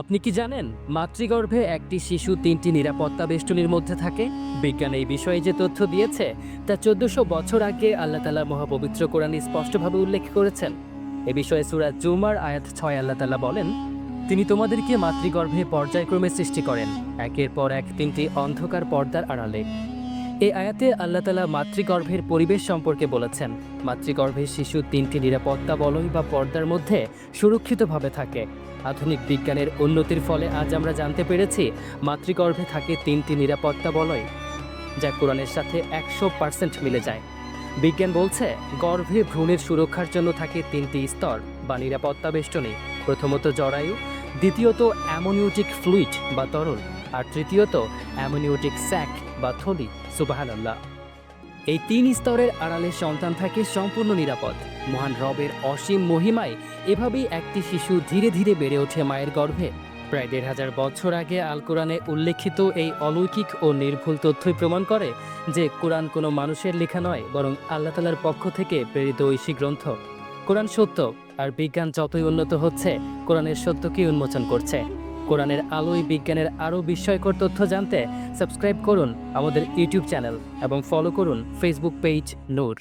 আপনি কি জানেন, মাতৃগর্ভে একটি শিশু তিনটি নিরাপত্তা বেষ্টনীর মধ্যে থাকে? বিজ্ঞান এই বিষয়ে যে তথ্য দিয়েছে, তা চোদ্দশো বছর আগে আল্লাহ তালা মহাপবিত্র কোরআনে স্পষ্টভাবে উল্লেখ করেছেন। এ বিষয়ে সুরাজ জুমার আয়াত ছয় আল্লাহ তালা বলেন, তিনি তোমাদেরকে মাতৃগর্ভে পর্যায়ক্রমে সৃষ্টি করেন, একের পর এক তিনটি অন্ধকার পর্দার আড়ালে। এই আয়াতে আল্লাহ তালা মাতৃগর্ভের পরিবেশ সম্পর্কে বলেছেন মাতৃগর্ভের শিশু তিনটি নিরাপত্তা বলয় বা পর্দার মধ্যে সুরক্ষিতভাবে থাকে। আধুনিক বিজ্ঞানের উন্নতির ফলে আজ আমরা জানতে পেরেছি, মাতৃগর্ভে থাকে তিনটি নিরাপত্তা বলয়, যা কোরআনের সাথে একশো পার্সেন্ট মিলে যায়। বিজ্ঞান বলছে, গর্ভে ভ্রূণের সুরক্ষার জন্য থাকে তিনটি স্তর, বা নিরাপত্তা বেষ্টনী। প্রথমত জরায়ু, দ্বিতীয়ত অ্যামোনিওটিক ফ্লুইড বা তরল, আর তৃতীয়ত অ্যামোনিওটিক স্যাক বা থলি, সুবাহানাল্লাহ। এই তিন স্তরের আড়ালে সন্তান থাকে সম্পূর্ণ নিরাপদ। মহান রবের অসীম মহিমায় এভাবেই একটি শিশু ধীরে ধীরে বেড়ে ওঠে মায়ের গর্ভে। প্রায় দেড় হাজার বছর আগে আল কোরআনে উল্লেখিত এই অলৌকিক ও নির্ভুল তথ্যই প্রমাণ করে যে কোরআন কোনো মানুষের লেখা নয়, বরং আল্লাহ তালার পক্ষ থেকে প্রেরিত ঐশী গ্রন্থ। কোরআন সত্য, আর বিজ্ঞান যতই উন্নত হচ্ছে, কোরআনের সত্যকেই উন্মোচন করছে? কোরআনের আলোয় বিজ্ঞানের আরও বিস্ময়কর তথ্য জানতে সাবস্ক্রাইব করুন আমাদের ইউটিউব চ্যানেল এবং ফলো করুন ফেসবুক পেজ নূর।